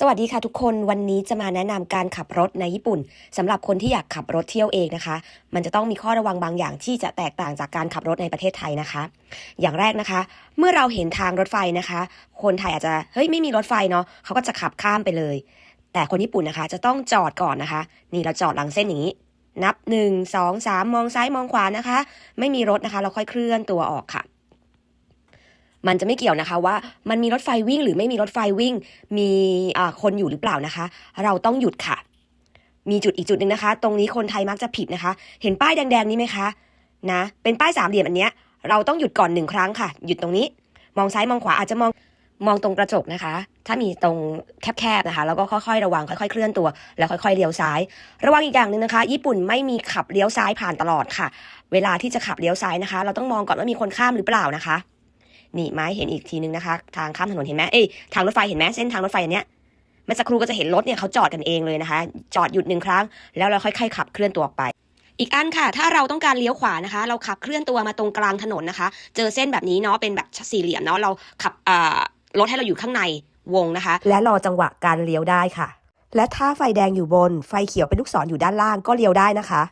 สวัสดีค่ะทุกคนวันนี้จะมาแนะนำการขับรถในญี่ปุ่นสำหรับคนที่อยากขับรถเที่ยวเองนะคะ มันจะต้องมีข้อระวังบางอย่างที่จะแตกต่างจากการขับรถในประเทศไทยนะคะ อย่างแรกนะคะ เมื่อเราเห็นทางรถไฟนะคะ คนไทยอาจจะเฮ้ยไม่มีรถไฟเนาะเขาก็จะขับข้ามไปเลย แต่คนญี่ปุ่นนะคะ จะต้องจอดก่อนนะคะ นี่เราจอดหลังเส้นอย่างนี้ นับหนึ่งสองสามมองซ้ายมองขวานะคะ ไม่มีรถนะคะ เราค่อยเคลื่อนตัวออกค่ะ มันจะไม่เกี่ยวนะคะว่ามันมีรถไฟวิ่งหรือไม่มีรถไฟวิ่ง มีคนอยู่หรือเปล่านะคะ เราต้องหยุดค่ะ มีจุดอีกจุดหนึ่งนะคะ ตรงนี้คนไทยมักจะผิดนะคะ เห็นป้ายแดงๆนี้ไหมคะนะเป็นป้ายสามเหลี่ยมอันเนี้ยเราต้องหยุดก่อนหนึ่งครั้งค่ะ หยุดตรงนี้ มองซ้ายมองขวาอาจจะมองมองตรงกระจกนะคะ ถ้ามีตรงแคบๆนะคะ แล้วก็ค่อยๆ ระวังค่อยๆ เคลื่อนตัว แล้วค่อยๆ เลี้ยวซ้าย ระวังอีกอย่างหนึ่งนะคะ ญี่ปุ่นไม่มีขับเลี้ยวซ้ายผ่านตลอดค่ะ เวลาที่จะขับเลี้ยวซ้ายนะคะ เราต้องมองก่อนว่ามีคนข้ามหรือเปล่านะคะ นี่ไม้เห็นอีกทีนึงนะคะ ทางข้ามถนนเห็นไหมเอ้ยทางรถไฟเห็นไหมเส้นทางรถไฟอันเนี้ยเมื่อสักครู่ก็จะเห็นรถเนี่ยเขาจอดกันเองเลยนะคะ จอดหยุดหนึ่งครั้ง แล้วเราค่อยๆขับเคลื่อนตัวออกไปอีกอันค่ะ ถ้าเราต้องการเลี้ยวขวานะคะ เราขับเคลื่อนตัวมาตรงกลางถนนนะคะ เจอเส้นแบบนี้เนาะ เป็นแบบสี่เหลี่ยมเนาะ เราขับรถให้เราอยู่ข้างในวงนะคะ และรอจังหวะการเลี้ยวได้ค่ะ และถ้าไฟแดงอยู่บน ไฟเขียวเป็นลูกศรออยู่ด้านล่างก็เลี้ยวได้นะคะ